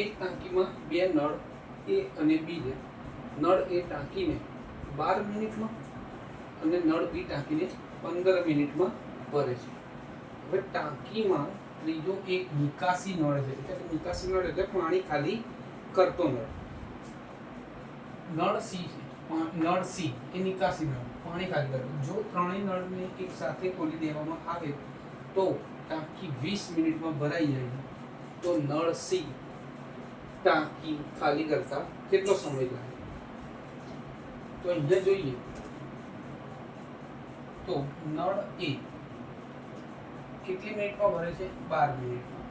એક ટાંકીમાં બે નળ, એ અને બી છે નળ એ ટાંકીને બાર મિનિટમાં અને નળ બી ટાંકીને પંદર મિનિટમાં ભરે છે. હવે ટાંકીમાં ત્રીજો એક નિકાસી નળ છે. એટલે નિકાસી નળ એટલે પાણી ખાલી કરતો નળ. નળ સી છે. નળ સી, એ નિકાસી નળ. પાણી ખાલી કરતો. જો ત્રણેય નળને એક સાથે ખોલી દેવામાં આવે તો ટાંકી વીસ મિનિટમાં ભરાઈ જાય તો નળ સી ટાંકી ખાલી કરતા કેટલો સમય લાગે? તો અહીંયા જોઈએ. તો નળ એ કેટલી મિનિટમાં ભરે છે? બાર મિનિટમાં.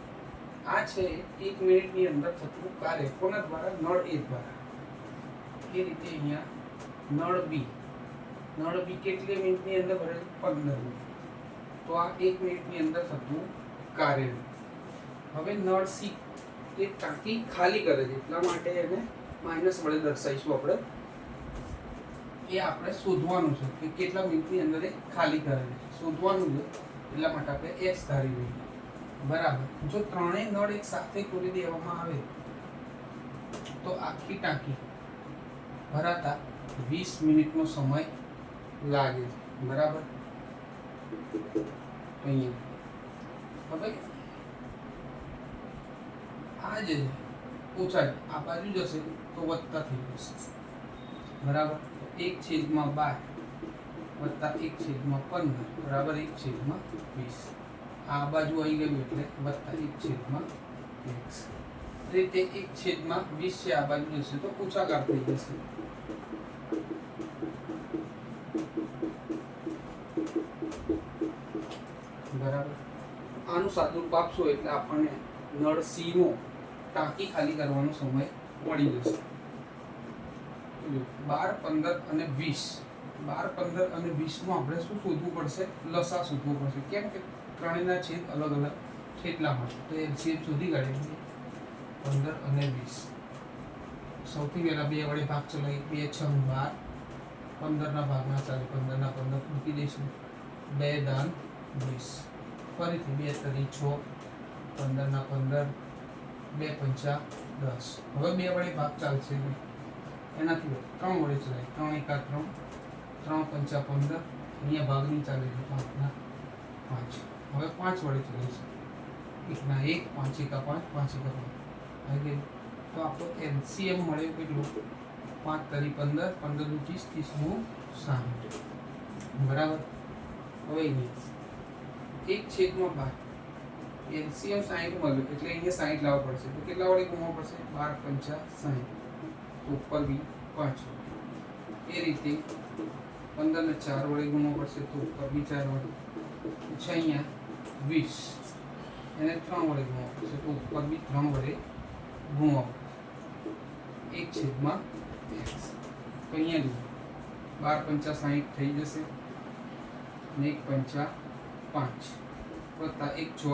આ છે એક મિનિટની અંદર થતું કાર્ય. કોના દ્વારા? નળ એ દ્વારા. એ રીતે અહીંયા નળ બી. નળ બી કેટલી મિનિટની અંદર ભરે છે? પંદર મિનિટ. તો આ એક મિનિટની અંદર થતું કાર્ય. હવે નળ સી. એ ટાંકી ખાલી કરે છે. એટલા માટે એને માઇનસ વડે દર્શાવીશું આપણે. એ આપણે શોધવાનું છે કે કેટલા મિનિટની અંદર એ ખાલી કરે છે. શોધવાનું છે. એટલા માટે આપણે એક્સ ધારી લઈએ. બરાબર. જો ત્રણેય નળ એક સાથે ખોલી દેવામાં આવે, તો આખી ટાંકી ભરાતા વીસ મિનિટનો સમય લાગે છે. બરાબર? અહીંયા. હવે આ જે ઊંચાઈ આ બાજુ જશે તો વધતા થઈ જશે. બરાબર? એક છેદમાં બાર વત્તા એક છેદમાં પંદર બરાબર એક છેદમાં વીસ. આ બાજુ આવી ગયું એટલે વત્તા એક છેદમાં એક્સ રીતે એક છેદમાં વીસ છે, આ બાજુ જશે તો ઉચાકાર થઈ જશે. બરાબર? આનું સાદુરૂપ આપશો એટલે આપણને નળ સી નો ટાંકી ખાલી કરવાનો સમય મળી જશે. બાર, પંદર અને વીસ. બાર, પંદર અને વીસમાં આપણે શું શોધવું પડશે? લસા શોધવું પડશે. કેમ કે ત્રણેયના છેદ અલગ અલગ છે એટલા માટે તો એ છેદ શોધી કાઢીએ. પંદર અને વીસ. સૌથી પહેલાં બે વડે ભાગ ચલાવી બે, છ, બાર. પંદરના ભાગમાં ચાલે. પંદરના પંદર મૂકી દઈશું. બે, દાન વીસ. ફરીથી બે તરી છ. પંદરના પંદર. બે પંચા દસ. હવે બે વડે ભાગ ચાલશે નહીં એનાથી ત્રણ વડે ચલાય. ત્રણ એકા ત્રણ. ત્રણ પંચા પંદર. અહીંયા ભાગની ચાલે છે પાંચના પાંચ. હવે પાંચ વડે ચલાય છે. એકના એક, પાંચ એકા પાંચ પાંચ એકા પાંચ. તો આપણો એલસીએમ મળે કેટલું? પાંચ તરી પંદર પંદર દુ ત્રીસ ત્રીસ દુ સાઠ. બરાબર? હવે એક છેદમાં બાર. એલસીએમ સાઠ મળ્યું એટલે અહીંયા સાહીઠ લાવવા પડશે. તો કેટલા વડે ગુણવું પડશે? બાર પંચા સાહીઠ. ઉપર બી પાંચ એ રીતે પંદર ને ચાર વડે ગુણવો પડશે તો ઉપર બી ચાર વડે. પછી અહીંયા વીસ. એને ત્રણ વડે ગુણવો પડશે તો ઉપર બી ત્રણ વડે ગુણવો એક છેદમાં એક્સ તો અહીંયા જુઓ. બાર પંચા સાહીઠ થઈ જશે અને એક પંચા પાંચ. વત્તા એક છ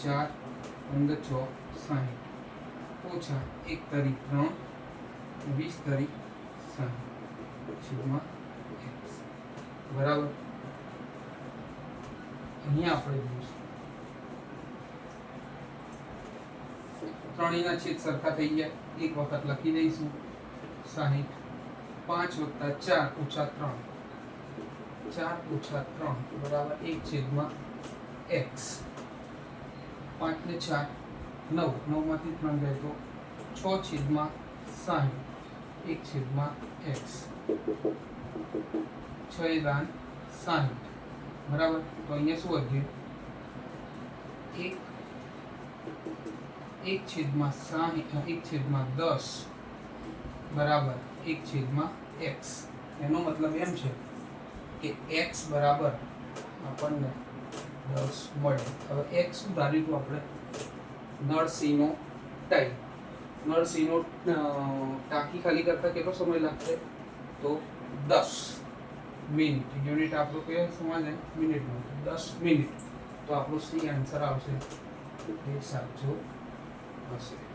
ચાર પંદર છ સાહીઠ ઓછા એક તરી ત્રણ વીસ તરી સાહીઠ છેદમાં એક્સ બરાબર અહીંયા આપણે જોઈશું। ત્રણેયના છેદ સરખા થઈ ગયા. એક વખત લખી દઈશું. સાહીઠ પાંચ વત્તા ચાર ઓછા ત્રણ. ચાર ઓછા ત્રણ બરાબર એક છેદમાં એક્સ પાંચ ને ચાર. નવ. નવમાંથી ત્રણ જાય તો છ છેદમાં સાહીઠ. એક છેદમાં એક્સ. છ એ દાન સાહીઠ. બરાબર? તો અહીંયા શું વધ્યું એક. એક છેદમાં સાહીઠ એક છેદમાં દસ. બરાબર? એક છેદમાં એક્સ. એનો મતલબ એમ છે કે એક્સ બરાબર આપણને દસ મળે. હવે એક શું હતું આપણે? નળ સીનો ટાઈમ. નળ સીનો ટાંકી ખાલી કરતા કેટલો સમય લાગશે? તો દસ મિનિટ. યુનિટ આપણું કયો સમાજ મિનિટનો. દસ મિનિટ. તો આપણો સી આન્સર આવશે. એ સાચો હશે.